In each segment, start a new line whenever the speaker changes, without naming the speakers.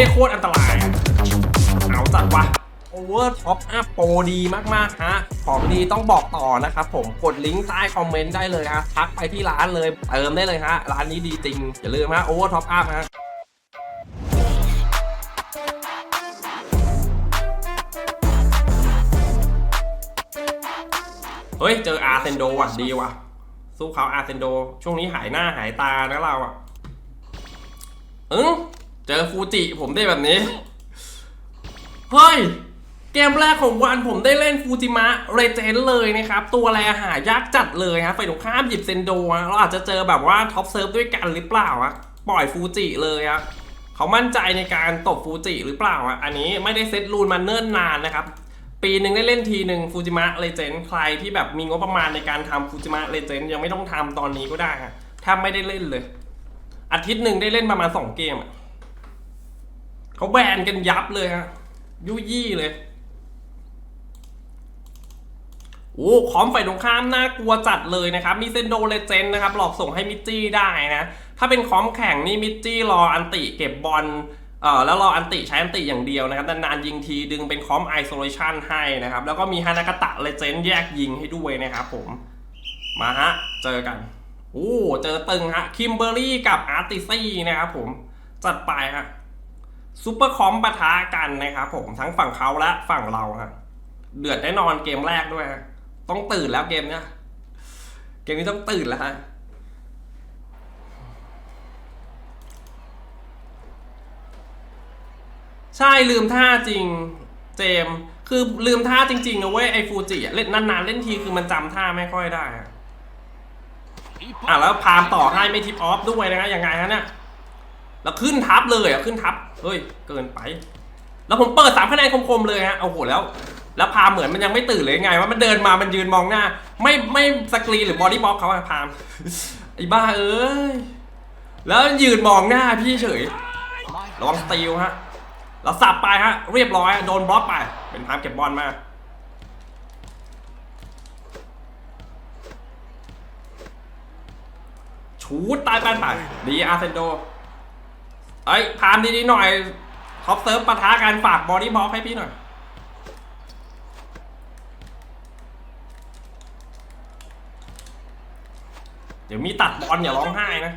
โคตรเท่โคตรอันตรายเอาจัดวะโอเวอร์ท็อปอัพโปรดีมาก ๆ ฮะ ของดีต้องบอกต่อนะครับผมกดลิงก์ใต้คอมเมนต์ได้เลยฮะทักไปที่ร้านเลย เติมได้เลยฮะ ร้านนี้ดีจริง อย่าลืมฮะโอเวอร์ท็อปอัพฮะเฮ้ย เจออาร์เซนโดว่ะดีว่ะ สู้เขาอาร์เซนโด ช่วงนี้หายหน้าหายตานะเราอะเออ เจอฟูจิผมได้แบบนี้ เฮ้ย เกมแรกของวันผมได้เล่นฟูจิมะเรเจนเลยนะครับ ตัวแรหายากจัดเลยครับไปตรงข้ามหยิบเซนโดะเราอาจจะเจอแบบว่าท็อปเซิร์ฟด้วยกันหรือเปล่าอะปล่อยฟูจิเลยอะเขามั่นใจในการตบฟูจิหรือเปล่าอะอันนี้ไม่ได้เซตรูนมาเนิ่นนานนะครับปีหนึ่งได้เล่นทีหนึ่งฟูจิมะเลเจนใครที่แบบมีงบประมาณในการทำฟูจิมะเลเจนยังไม่ต้องทำตอนนี้ก็ได้ฮะถ้าไม่ได้เล่นเลย อาทิตย์หนึ่งได้เล่นประมาณสองเกมอะ เขาแบนกันยับเลยฮะยุยี่เลยโอ้คอมฝ่ายตรงข้ามน่ากลัวจัดเลยนะครับ มีเซนโดเลเจนนะครับ หลอกส่งให้มิจี้ได้นะ ถ้าเป็นคอมแข่งนี่มิจี้รออันติเก็บบอลเอ่อแล้วรออันติใช้อันติอย่างเดียวนะครับ นานๆยิงทีดึงเป็นคอมไอโซเลชันให้นะครับ แล้วก็มีฮานากาตะเลเจนแยกยิงให้ด้วยนะครับผม มาฮะ เจอกัน โอ้ เจอตึงฮะ คิมเบอรี่กับอาร์ติซี่นะครับผม จัดไปฮะ ซูเปอร์คอมปะทะกันนะครับผมทั้งฝั่งเขาและฝั่งเราฮะเดือดแน่นอนเกมแรกด้วยฮะต้องตื่นแล้วเกมเนี้ยเกมนี้ต้องตื่นแล้วฮะใช่ลืมท่าจริงเจม คือลืมท่าจริงๆนะเว้ยไอฟูจิเล่นนานๆเล่นทีคือมันจำท่าไม่ค่อยได้อะอะแล้วพามต่อให้ไม่ทิปออฟด้วยนะยังไงฮะเนี่ย แล้วขึ้นทับเลยอะขึ้นทับเฮ้ยเกินไป แล้วผมเปิดสามคะแนนคมๆเลยฮะโอ้โหแล้ว แล้วพามเหมือนมันยังไม่ตื่นเลยไงว่ามันเดินมามันยืนมองหน้า ไม่ไม่สกรีนหรือบอดี้บล็อกเขาอะพามไอ้บ้าเอ้ยแล้วยืนมองหน้าพี่เฉยระวังสตีลฮะเราสับไปฮะเรียบร้อยโดนบล็อกไป เป็นพามเก็บบอลมาชูดตายไปไปดีอาร์เซนโด เอ้ยพามดีๆหน่อยท็อปเซิร์ฟปะทะการฝากบอดี้บ็อกให้พี่หน่อย เดี๋ยวมีตัดบอลอย่าร้องไห้นะ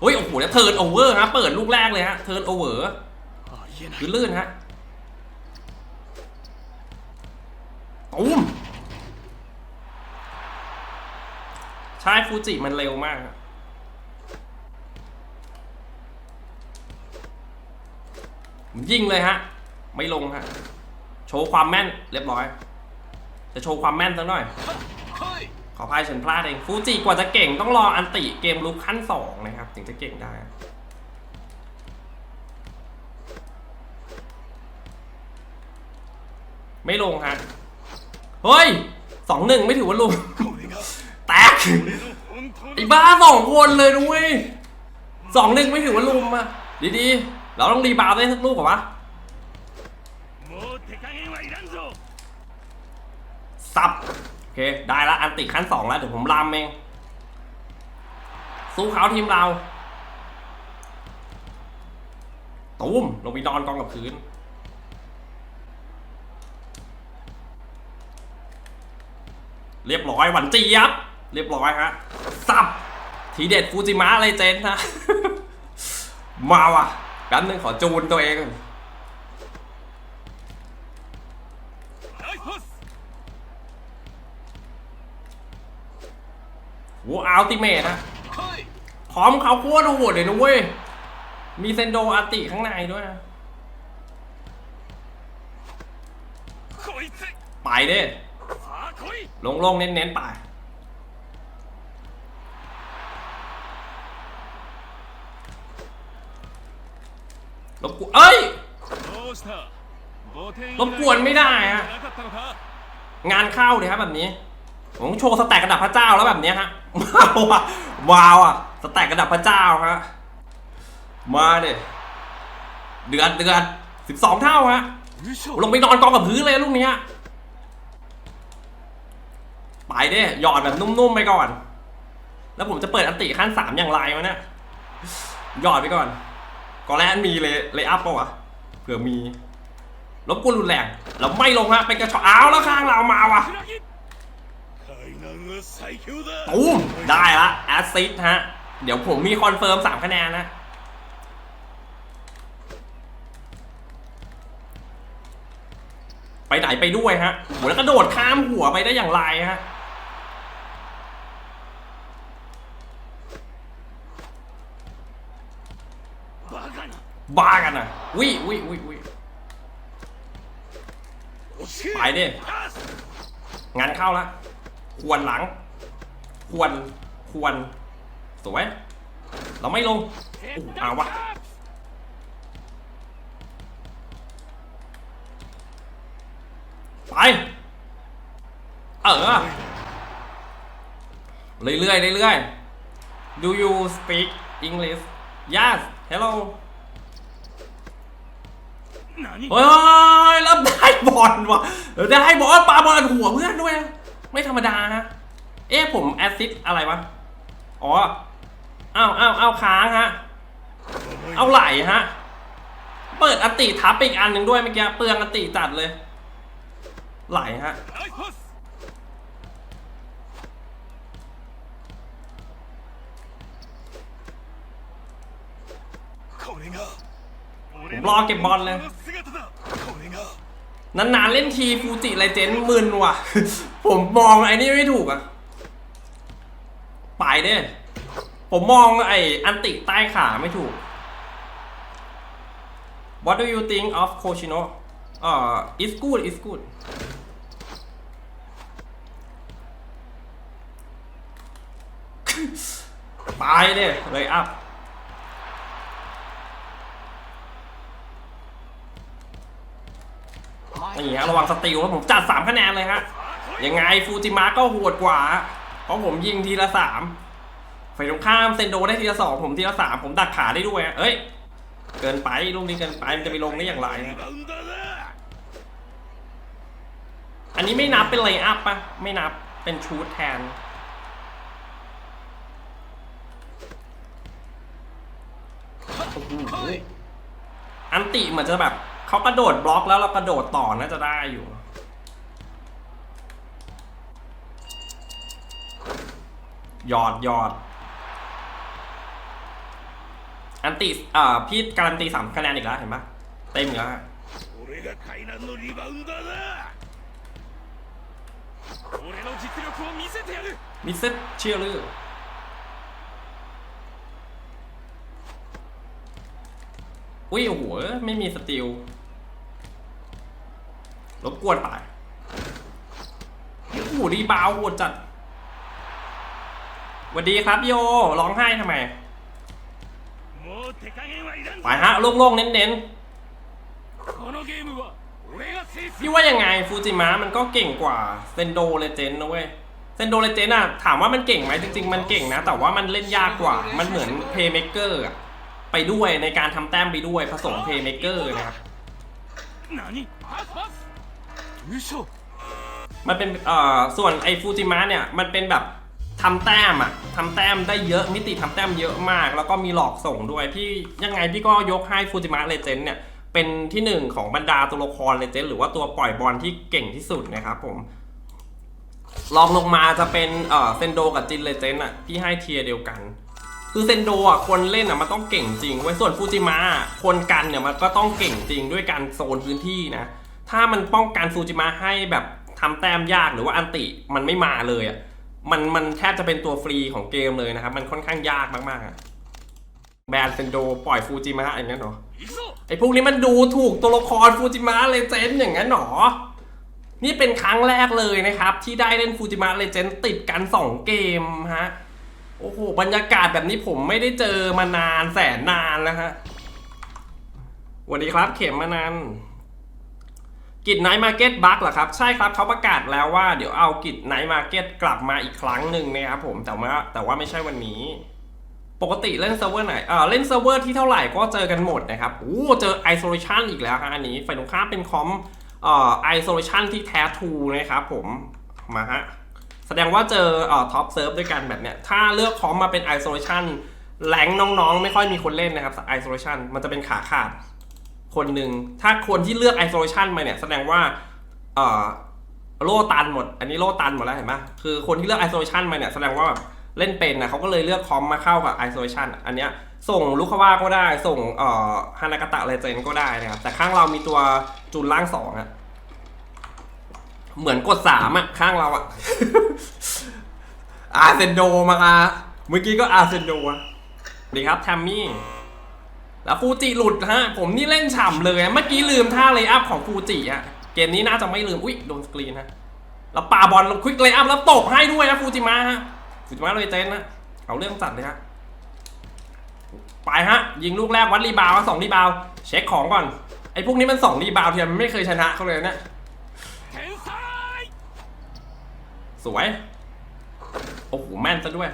เฮ้ยโอ้โหแล้วเทิร์นโอเวอร์ฮะเปิดลูกแรกเลยฮะเทิร์นโอเวอร์คือลื่นฮะตุ้มใช่ฟูจิมันเร็วมากอะผ ยิงเลยฮะ ไม่ลงฮะ โชว์ความแม่นเรียบร้อย จะโชว์ความแม่นสักหน่อย ขอพายฉันพลาดเอง ฟูจิกว่าจะเก่งต้องรออันติเกมลุกขั้นสองนะครับ ถึงจะเก่งได้ไม่ลงฮะ เฮ้ยสองหนึ่งไม่ถือว่าลุงแตกไอ้บ้าสองคนเลยนุ้ยสองหนึ่งไม่ถือว่าลุมอะดีๆ เราต้องรีบาวได้สักลูกเหรอวะซับโอเคได้ละอันติขั้นสองแล้วเดี๋ยวผมรามเอง สู้เขาทีมเราตูมลงไปนอนกองกับพื้นเรียบร้อยหวันจียับ เรียบร้อยฮะซับ ทีเด็ดฟูจิมะเลยเจนนะ มาว่ะ แป๊บนึงขอจูนตัวเอง โหอัลติเมทนะ พร้อมเขาโคตรโหดเลยนะเว้ย มีเซนโดอาติข้างในด้วยนะ ไปเด้ลงๆเน้นๆไป รบกวนไม่ได้ฮะงานเข้าเลยครับแบบนี้ผมโชว์สแต็กระดับพระเจ้าแล้วแบบนี้ฮะว้าวอะว้าวอะสแต็กระดับพระเจ้าฮะมาเนี่ยเดือนเดือนสิบสองเท่าฮะลงไปนอนกองกับพื้นเลยลูกนี้ไปเด้หยอดแบบนุ่มๆไปก่อน แล้วผมจะเปิดอันติขั้นสามอย่างไรวะเนี่ยหยอดไปก่อนก่อนแรกมีเลยเลยอัพปะวะ ผื่อมีลบกวนรุนแรงเราไม่ลงฮะเป็นกระชอเอาแล้วข้างเรามาวะตูมได้ละแอสซิสฮะ เดี๋ยวผมมีคอนเฟิร์มสามคะแนนนะไปไหนไปด้วยฮะโหแล้วกระโดดข้ามหัวไปได้อย่างไรฮะ บ้ากันอะ วิวิวิวิ
อุ้ยอุ้ย
ไปดิงานเข้าละควนหลัง ควนควรสวยเราไม่ลงเอาวะไปเออเรื่อยๆเรื่อยๆ Do you speak English Yes Hello เฮ้ยแล้วได้บอลว่ะได้บอลปาบอลหัวเพื่อนด้วยนะไม่ธรรมดานะ เอ๊ะผมแอสซิสอะไรวะ อ๋อ อ้าวอ้าวอ้าวค้างฮะ เอาไหลฮะ เปิดอันติทับไปอีกอันหนึ่งด้วยเมื่อกี้เปลืองอันติจัดเลย ไหลฮะ
ナイスパス
これが
ผมรอเก็บ
บอล
เลย
นานๆเล่นทีฟูจิไรเจนมึนว่ะ ผมมองไอ้นี่ไม่ถูกอะไปเด้ผมมองไอ้อันติใต้ขาไม่ถูก What do you think of Koshino อ่า it's good it's good ไปเด้เลยอัพ นี่ฮะระวังสติลครับผมจัด 3 คะแนนเลยฮะยังไงฟูจิมะก็โหดกว่า เพราะผมยิงทีละสามฝ่ายตรงข้ามเซนโดได้ทีละสองผมทีละสามผมดักขาได้ด้วยเอ้ย เกินไปลูกนี้เกินไปมันจะไปลงได้อย่างไรอันนี้ไม่นับเป็นไลอัพปะไม่นับเป็นชูดแทนอันติเหมือนจะแบบ เขากระโดดบล็อกแล้วเรากระโดดต่อน่าจะได้อยู่ หยอดหยอด อันตีอ่าพี่การันตีสามคะแนนอีกแล้วเห็นไหมเต็มแล้วมิเซตเชียร์ลืออุ้ยโอ้โหไม่มีสติล รบกวนไปโอ้โหรีบาวโหดจัดสวัสดีครับโยร้องไห้ทำไมฝ่า
ย
ฮะโล่งๆเน้นๆพี่ว่ายังไงฟูจิมะมันก็เก่งกว่าเซนโดเลเจนนะเว้ยเซนโดเลเจนอะถามว่ามันเก่งไหมจริง ๆ มันเก่งนะ แต่ว่ามันเล่นยากกว่า มันเหมือนเพย์เมเกอร์ไปด้วยในการทำแต้มไปด้วยผสมเพย์เมเกอร์นะครับ มันเป็นเอ่อส่วนไอ้ฟูจิมะเนี่ยมันเป็นแบบทำแต้มอะทำแต้มได้เยอะมิติทำแต้มเยอะมาก แล้วก็มีหลอกส่งด้วยพี่ยังไงพี่ก็ยกให้ฟูจิมะเลเจนด์เนี่ยเป็นที่หนึ่งของบรรดาตัวละครเลเจนด์หรือว่าตัวปล่อยบอลที่เก่งที่สุดนะครับผมลองลงมาจะเป็นเอ่อเซนโดกับจินเลเจนด์อะพี่ให้เทียเดียวกัน คือเซนโดอะคนเล่นอะมันต้องเก่งจริงไว้ส่วนฟูจิมะอะคนกันเนี่ยมันก็ต้องเก่งจริงด้วยการโซนพื้นที่นะ ถ้ามันป้องกันฟูจิมะให้แบบทำแต้มยากหรือว่าอันติมันไม่มาเลยอะมันมันแทบจะเป็นตัวฟรีของเกมเลยนะครับ มันค่อนข้างยากมากๆอะแบนเซนโดปล่อยฟูจิมะอย่างนั้นหรอไอพวกนี้มันดูถูกตัวละครฟูจิมะเลเจนด์อย่างนั้นหรอนี่เป็นครั้งแรกเลยนะครับ ที่ได้เล่นฟูจิมะเลเจนด์ติดกัน 2 เกมฮะโอ้โหบรรยากาศแบบนี้ผมไม่ได้เจอมานานแสนนานแล้วฮะสวัสดีครับเข็มมานาน กิจไนท์มาร์เก็ตบัคเหรอครับ ใช่ครับเขาประกาศแล้วว่าเดี๋ยวเอากิจไนท์มาร์เก็ตกลับมาอีกครั้งหนึ่งนะครับผมแต่ว่าแต่ว่าไม่ใช่วันนี้ ปกติเล่นเซิร์ฟเวอร์ไหนเออเล่นเซิร์ฟเวอร์ที่เท่าไหร่ก็เจอกันหมดนะครับโอ้เจอ isolation อีกแล้วฮะอันนี้ฝ่ายตรงข้ามเป็นคอมเอ่อ isolation ที่แท้ทูนะครับผมมาฮะแสดงว่าเจอเอ่อท็อปเซิร์ฟด้วยกันแบบเนี้ยถ้าเลือกคอมมาเป็น isolation แรงน้องๆ ไม่ค่อยมีคนเล่นนะครับ isolation มันจะเป็นขาขาด คนหนึ่งถ้าคนที่เลือก isolation มาเนี่ยแสดงว่าเอ่อโล่ตันหมด อันนี้โล่ตันหมดแล้วเห็นปะคือคนที่เลือก isolation มาเนี่ยแสดงว่าแบบเล่นเป็นนะเขาก็เลยเลือกคอมมาเข้ากับ isolation อันเนี้ยส่งลูกคาวาก็ได้ส่งเอ่อฮานากาตะเลเจนก็ได้นะครับแต่ข้างเรามีตัวจูนล่างสองอะเหมือนกดสามอะข้างเราอะอาเซนโดมาคะเมื่อกี้ก็อาเซนโดดีครับแทมมี่ แล้วฟูจิหลุดฮะ ผมนี่เล่นฉ่ำเลยเมื่อกี้ลืมท่าเลย์อัพของฟูจิอะเกมนี้น่าจะไม่ลืม อุ๊ย โดนสกรีนฮะ แล้วปาบอลควิกเลย์อัพแล้วตบให้ด้วยนะฟูจิมะฮะ ฟูจิมะเลยเจนนะ เอาเรื่องจัดเลยฮะ ไปฮะ ยิงลูกแรกวัดรีบาวสองรีบาวด์เช็คของก่อน ไอ้พวกนี้มันสองรีบาวด์เทียมไม่เคยชนะเขาเลยเนะ
天才
สวย โอ้โห แม่นซะด้วย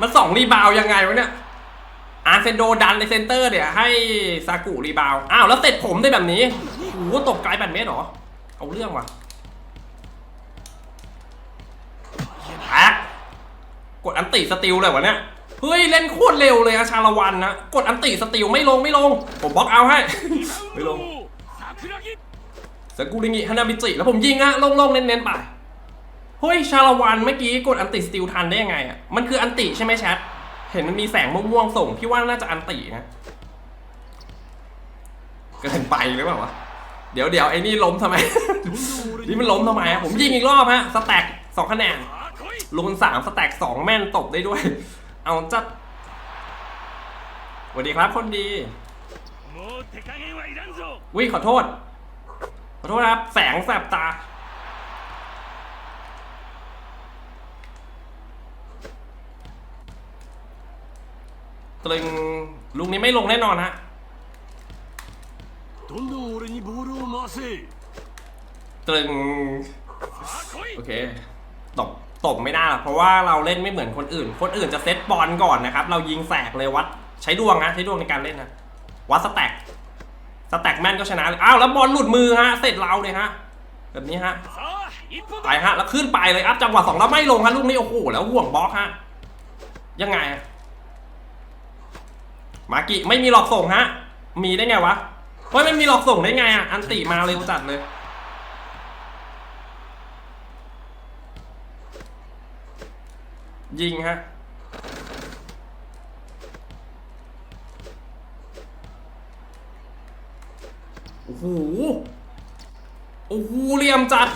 มันสองรีบาวยังไงวะเนี่ย อาร์เซนโดดันในเซนเตอร์เนี่ยให้ซากุรีบาวอ้าวแล้วเสร็จผมได้แบบนี้โอ้โหตกไกลแปดเมตรหรอ เอาเรื่องว่ะแอะกดอันติสติลเลยวะเนี่ยเฮ้ยเล่นโคตรเร็วเลยอะชาละวันนะ กดอันติสติลไม่ลงไม่ลง ผมบล็อกเอาให้ ไม่ลงสกุลิงิฮานาบิจิแล้วผมยิงอะลงๆเน้นๆไปเฮ้ยชาละวันเมื่อกี้กดอันติสติลทันได้ยังไงอะมันคืออันติใช่ไหมแชท เห็นมันมีแสงม่วงๆส่ง พี่ว่าน่าจะอันตินะกระถิ่นไปหรือเปล่าวะ เดี๋ยวเดี๋ยวไอ้นี่ล้มทำไม นี่มันล้มทำไมผมยิงอีกรอบฮะ สแต็กสองคะแนนลงสามสแต็กสองแม่นตบได้ด้วย เอาจัดสวัสดีครับคนดีวิ่งขอโทษ ขอโทษครับ แสงแสบตา ตรึงลูกนี้ไม่ลงแน่นอนฮะตรึงโอเคตบตบไม่ได้เพราะว่าเราเล่นไม่เหมือนคนอื่น คนอื่นจะเซตบอลก่อนนะครับ เรายิงแสกเลยวัด ใช้ดวงนะใช้ดวงในการเล่นนะวัดสแต็กสแต็กแม่นก็ชนะเลยอ้าวแล้วบอลหลุดมือฮะเสร็จเราเลยฮะแบบนี้ฮะไปฮะแล้วขึ้นไปเลยอัพจังหวะสองแล้วไม่ลงฮะลูกนี้โอ้โหแล้วห่วงบล็อกฮะยังไง มากิไม่มีหลอกส่งฮะ มีได้ไงวะเฮ้ยไม่มีหลอกส่งได้ไงอะ อันติมาเร็วจัดเลยยิงฮะ โอ้โห โอ้โหเรียมจัด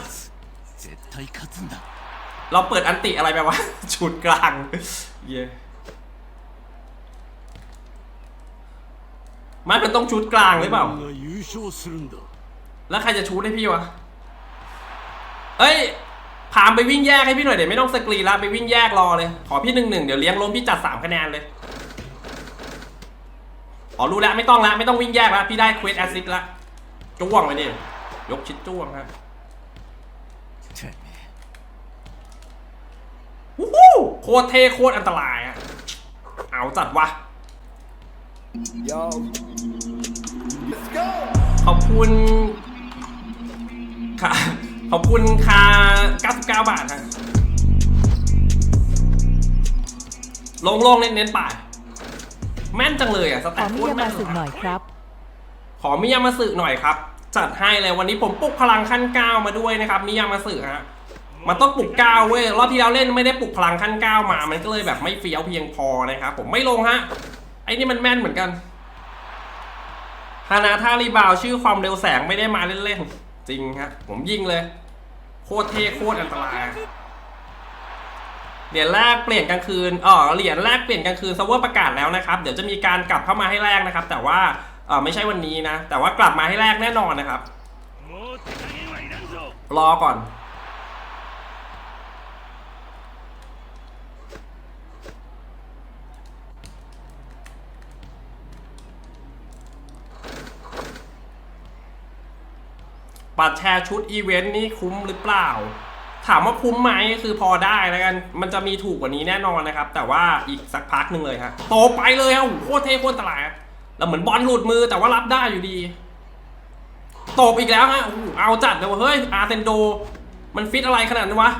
เราเปิดอันติอะไรไปวะ ชุดกลาง เย้ มันเป็นต้องชูดกลางหรือเปล่า แล้วใครจะชูดให้พี่วะ เฮ้ยพามไปวิ่งแยกให้พี่หน่อยเดี๋ยวไม่ต้องสกรีแล้วไปวิ่งแยกรอเลย ขอพี่หนึ่งหนึ่งเดี๋ยวเลี้ยงล้มพี่จัดสามคะแนนเลยขอรู้แล้วไม่ต้องละไม่ต้องวิ่งแยกละพี่ได้เควสแอซิดละจ้วงไปดิยกชิดจ้วงฮะวู้โคตรเท่โคตรอันตรายอะเอาจัดวะ ขอบคุณค่ะขอบคุณคา99 บาทฮะลงลงเน้นเน้นๆป่ายแม่นจังเลยอะส
ข
แต็
อกมิ
โคต
ยาร
แม่
มานสึกหน่อยครับ
ขอมิยามาสึหน่อยครับ จัดให้เลยวันนี้ผมปลุกพลังขั้นเก้ามาด้วยนะครับมิยามาสึฮะมันต้องปลุกเก้าเว้ยรอบที่เราเล่นไม่ได้ปลุกพลังขั้นเก้ามา มันก็เลยแบบไม่เฟี้ยวเพียงพอนะครับผมไม่ลงฮะไไอ้นี่มันแม่นเหมือนกันฮานาทารีบาวชื่อความเร็วแสงไม่ได้มาเล่นๆ จริงครับผมยิงเลย โคตรเท่โคตรอันตรายเหรียญแรกเปลี่ยนกลางคืนอ๋อเหรียญแรกเปลี่ยนกลางคืนเซิร์ฟเวอร์ประกาศแล้วนะครับ เดี๋ยวจะมีการกลับเข้ามาให้แรกนะครับ แต่ว่าเออไม่ใช่วันนี้นะ แต่ว่ากลับมาให้แรกแน่นอนนะครับ รอก่อน บัตรแชร์ชุดอีเวนต์นี่คุ้มหรือเปล่า ถามว่าคุ้มไหมคือพอได้แล้วกัน มันจะมีถูกกว่านี้แน่นอนนะครับ แต่ว่าอีกสักพักหนึ่งเลยฮะโตไปเลยฮะโคตรเท่โคตรตรายอะแล้วเหมือนบอลหลุดมือแต่ว่ารับได้อยู่ดีตบอีกแล้วฮะโอ้โหเอาจัดเลยว่ะเฮ้ยอาร์เซนโด มันฟิตอะไรขนาดนั้นวะ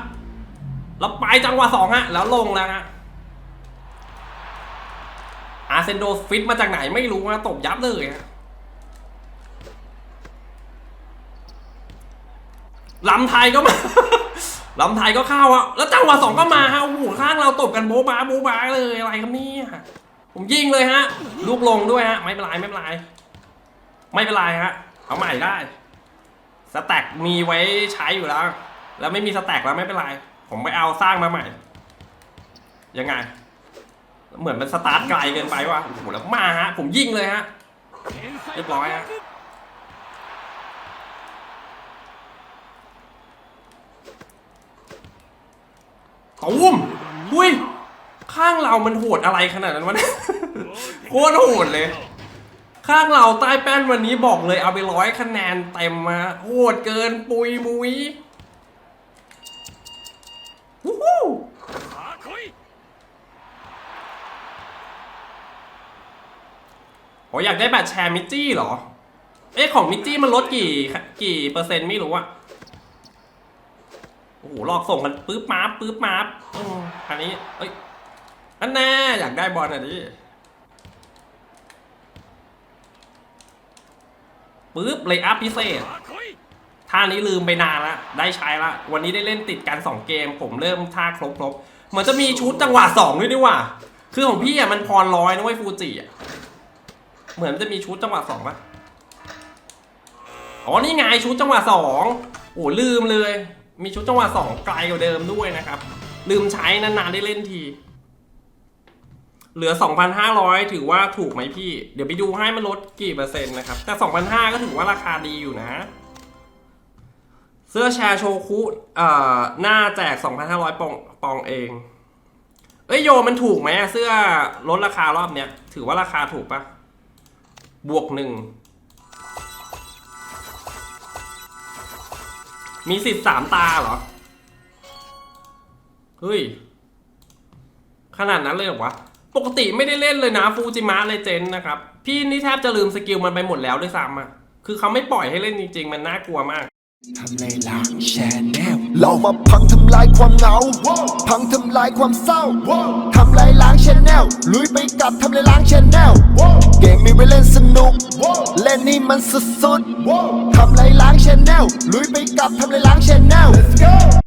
แล้วไปจังหวะสองฮะ แล้วลงแล้วฮะ อาร์เซนโดฟิตมาจากไหนไม่รู้นะตบยับเลยฮะ ลำไทยก็มา ลำไทยก็เข้าอะแล้วจังหวะสองก็มาฮะโอ้โหข้างเราตบกันโบ๊ะบ้าโบ๊ะบ้าเลยอะไรครับเนี่ยผมยิงเลยฮะ ลูกลงด้วยฮะ ไม่เป็นไรไม่เป็นไรไม่เป็นไรฮะเอาใหม่ได้สแต็กมีไว้ใช้อยู่แล้ว แล้วไม่มีสแต็กแล้วไม่เป็นไร ผมไปเอาสร้างมาใหม่ ยังไง เหมือนมันสตาร์ทไกลเกินไปว่ะโอ้โหแล้วมาฮะ ผมยิงเลยฮะ เรียบร้อยฮะ อุ้มอุ้ย ข้างเรามันโหดอะไรขนาดนั้นวะโคตรโหดเลย ข้างเราใต้แป้นวันนี้บอกเลยเอาไปร้อยคะแนนเต็มมา โหดเกินปุยมุยวู้ฮู้โออยากได้แบัตแชร์มิจี้เหรอ เอ๊ะของมิจี้มันลดกี่กี่เปอร์เซ็นต์ไม่รู้อะโอ้โหหลอกส่งกันปื๊บมาปื๊บมา อันนี้ เอ้ย อันแน่อยากได้บอลอะดิปึ๊บเลยอัพพิเศษท่านี้ลืมไปนานละได้ใช้ละวันนี้ได้เล่นติดกัน 2 เกม ผมเริ่มท่าครบครบเหมือนจะมีชุดจังหวะ2ด้วยดีกว่า คือของพี่อะมันพรร้อยนะเว้ยฟูจิอะเหมือนจะมีชุดจังหวะ2ปะอ๋อนี่ไงชุดจังหวะ2โอ้ลืมเลย มีชุดจังหวะ2ไกลกว่าเดิมด้วยนะครับ ลืมใช้นานๆได้เล่นที เหลือ 2,500 ถือว่าถูกไหมพี่ เดี๋ยวไปดูให้มันลดกี่เปอร์เซ็นต์นะครับ แต่ 2,500 ก็ถือว่าราคาดีอยู่นะ เสื้อแชร์โชคุเอ่อหน้าแจก 2,500 ปองปองเอง เอ้ยโยมันถูกไหมเสื้อลดราคารอบเนี้ย ถือว่าราคาถูกปะบวกหนึ่งมีสิทธิ์สามตาเหรอ เฮ้ย ขนาดนั้นเลยเหรอวะ ปกติไม่ได้เล่นเลยนะฟูจิมะเลเจนนะครับ พี่นี่แทบจะลืมสกิลมันไปหมดแล้วด้วยซ้ำอะคือเขาไม่ปล่อยให้เล่นจริง ๆ มันน่ากลัวมาก
ทำในล้างแชนแนล
เรามาพังทำลายความเหงา พังทำลายความเศร้า ทำลายล้างชแนลลุยไปกับทำลายล้างชแนลเกมมีไว้เล่นสนุก เล่นนี่มันสุดๆทำลายล้างชแนลลุยไปกับทำลายล้างชแนล
Let's go